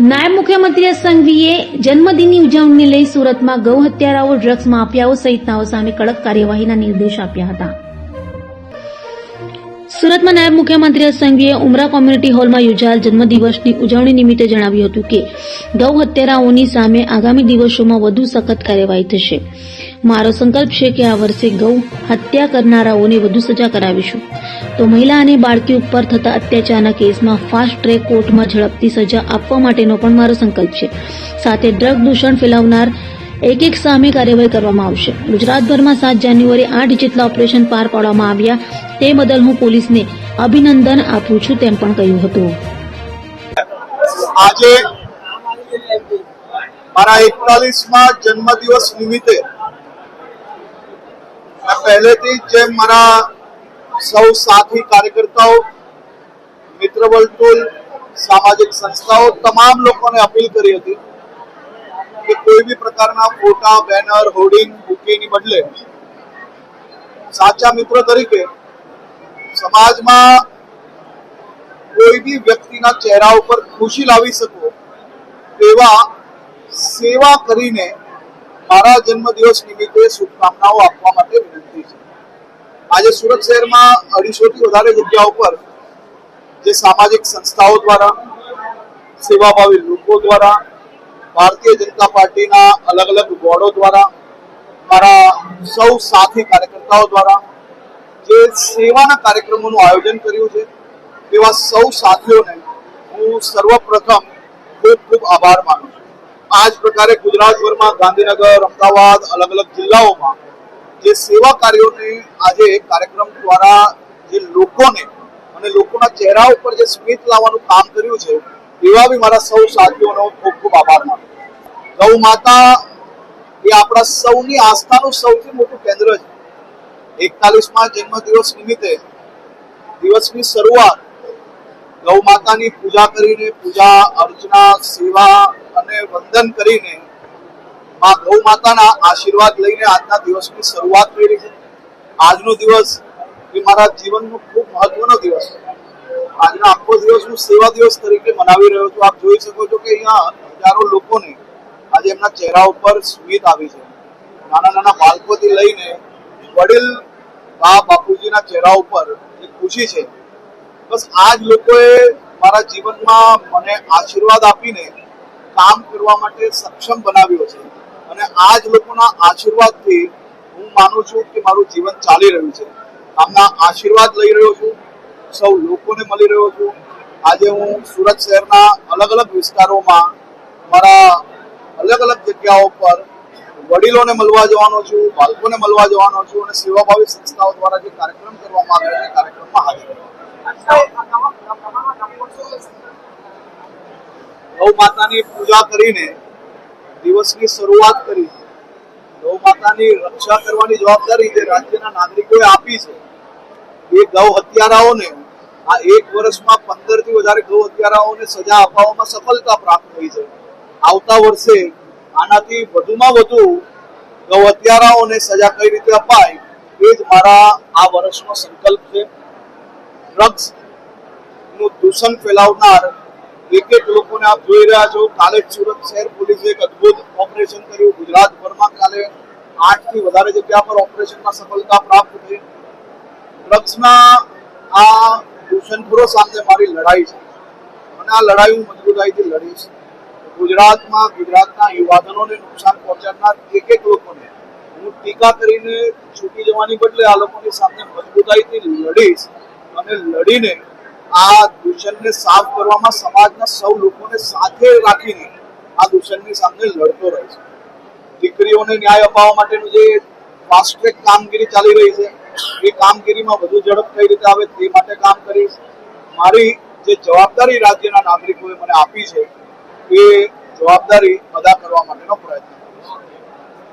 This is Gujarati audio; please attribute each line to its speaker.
Speaker 1: નાયબ મુખ્યમંત્રી સંઘવીએ જન્મદિનની ઉજવણીને લઈ સુરતમાં ગૌ હત્યારાઓ ડ્રગ્સ માફિયાઓ સહિતનાઓ સામે કડક કાર્યવાહીના નિર્દેશ આપ્યા હતા. સુરતમાં નાયબ મુખ્યમંત્રી સંઘવીએ ઉમરા કોમ્યુનિટી હોલમાં યોજાયેલ જન્મદિવસની ઉજવણી નિમિત્તે જણાવ્યું હતું કે ગૌ હત્યારાઓની સામે આગામી દિવસોમાં વધુ સખત કાર્યવાહી થશે. મારો સંકલ્પ છે કે આ વર્ષે ગૌ હત્યા કરનારાઓને વધુ સજા કરાવીશું. તો મહિલા અને બાળકી ઉપર થતા અત્યાચારના કેસમાં ફાસ્ટ ટ્રેક કોર્ટમાં ઝડપથી સજા આપવા માટેનો પણ મારો સંકલ્પ છે. સાથે ડ્રગ દૂષણ ફેલાવનાર એક એક સામે કાર્યવાહી કરવામાં આવશે. ગુજરાતભરમાં સાત જાન્યુઆરી આઠ જેટલા ઓપરેશન પાર પાડવામાં આવ્યા તે બદલ હું પોલીસને અભિનંદન આપું છું તેમ પણ કહ્યું હતું.
Speaker 2: આજે મારા એકતાલીસમાં જન્મદિવસ નિમિત્તે પહેલેથી જ મારા સૌ સાથી કાર્યકર્તાઓ મિત્ર વર્તુળ સામાજિક સંસ્થાઓ, તમામ લોકોને અપીલ કરી હતી કે કોઈ બી પ્રકારના ફોટા, બેનર, હોર્ડિંગ, બુકેની બદલે સાચા મિત્ર તરીકે સમાજમાં કોઈ બી વ્યક્તિના ચહેરા ઉપર ખુશી લાવી શકો તેવા સેવા કરીને મારા જન્મદિવસ નિમિત્તે શુભકામનાઓ આપવા માટે વિનંતી છે. આજે સુરત શહેરમાં અઢીસોથી વધારે જગ્યા ઉપર જે સામાજિક સંસ્થાઓ દ્વારા, સેવાભાવી લોકો દ્વારા ભારતીય જનતા પાર્ટીના અલગ અલગ બોર્ડો દ્વારા, મારા સૌ સાથી કાર્યકર્તાઓ દ્વારા જે સેવાના કાર્યક્રમોનું આયોજન કર્યું છે તેવા સૌ સાથીઓને હું સર્વપ્રથમ ખૂબ ખૂબ આભાર માનું છું. આ જ પ્રકારે ગુજરાતભરમાં ગાંધીનગર, અમદાવાદ, અલગ અલગ જિલ્લાઓમાં જે સેવા કાર્યોને આજે કાર્યક્રમ દ્વારા જે લોકોને અને લોકોના ચહેરા ઉપર જે સ્મિત લાવવાનું કામ કર્યું છે એવા બી મારા સૌ સાથીઓનો ખૂબ ખૂબ આભાર માનું ગૌ માતા એ આપણા સૌની આસ્થાનું સૌથી મોટું કેન્દ્ર છે. એકતાલીસમાં જન્મદિવસ નિમિત્તે દિવસની શરૂઆત ગૌ માતાની પૂજા કરીને પૂજા, અર્ચના, સેવા અને વંદન કરીને માં ગૌ માતાના આશીર્વાદ લઈને આજના દિવસની શરૂઆત કરી છે. આજનો દિવસ એ મારા જીવનનો ખૂબ મહત્વનો દિવસ છે. આજનો આખો દિવસ હું સેવા દિવસ તરીકે મનાવી રહ્યો છું. આપ જોઈ શકો છો કે અહીંયા હજારો લોકોને આજે એમના ચહેરા ઉપર સ્મિત આવી છે. નાના નાના બાળકોથી લઈને વડીલ બા બાપુજીના ચહેરા ઉપર જે ખુશી છે. બસ આ જ લોકોએ મારા જીવનમાં મને આશીર્વાદ આપીને કામ કરવા માટે સક્ષમ બનાવ્યો છે. અને આ જ લોકોના આશીર્વાદથી હું માનું છું કે મારું જીવન ચાલી રહ્યું છે. આમના આશીર્વાદ લઈ રહ્યો છું. સૌ લોકોને મળી રહ્યો છું આજે હું સુરત શહેરના અલગ અલગ વિસ્તારોમાં મારા અલગ અલગ જગ્યાઓ પર વડીલોને મળવા જવાનો છું, બાળકોને મળવા જવાનો છું અને સેવાભાવી સંસ્થાઓ દ્વારા જે કાર્યક્રમ કરવામાં આવ્યો છે કાર્યક્રમમાં હાજર. ગૌ માતાની પૂજા કરીને દિવસની શરૂઆત કરી ગૌ માતાની રક્ષા કરવાની જવાબદારી જે રાજ્યના નાગરિકોએ આપી છે, એ ગૌ હત્યારાઓને આ એક વર્ષમાં પંદરથી વધારે ગૌ હત્યારાઓને સજા અપાવવામાં સફળતા પ્રાપ્ત થઈ છે. આવતા વર્ષે આનાથી વધુમાં વધુ ગૌ હત્યારાઓને સજા કઈ રીતે અપાય એ જ મારા આ વર્ષનો સંકલ્પ છે. ડ્રગ્સનું દૂષણ ફેલાવનાર એક એક લોકોને આપ જોઈ રહ્યા છો. કાલે સુરત શહેર પોલીસે એક અદ્ભુત ઓપરેશન કર્યું. ગુજરાતભરમાં કાલે આઠથી વધારે જગ્યા પર ઓપરેશનમાં સફળતા પ્રાપ્ત થઈ. ડ્રગ્સના આ દૂષણખોરો સામે મારી લડાઈ છે. અને આ લડાઈ હું મજબૂતાઈથી લડીશ. ગુજરાતમાં ગુજરાતના યુવાધનોને નુકસાન પહોંચાડનાર એક એક લોકોને હું ટીકા કરીને છૂટી જવાની બદલે આ લોકોની સામે મજબૂતાઈથી લડીશ અને લડીને આ દૂષણને સાફ કરવામાં સમાજના સૌ લોકોને સાથે રાખીને આ દૂષણની સામે લડતો રહીશ. દીકરીઓને ન્યાય અપાવવા માટેનું જે ફાસ્ટ ટ્રેક કામગીરી ચાલી રહી છે એ કામગીરીમાં વધુ ઝડપ કઈ રીતે આવે તે માટે કામ કરીશ. મારી જે જવાબદારી રાજ્યના નાગરિકોએ મને આપી છે, એ જવાબદારી અદા કરવા માટેનો પ્રયત્ન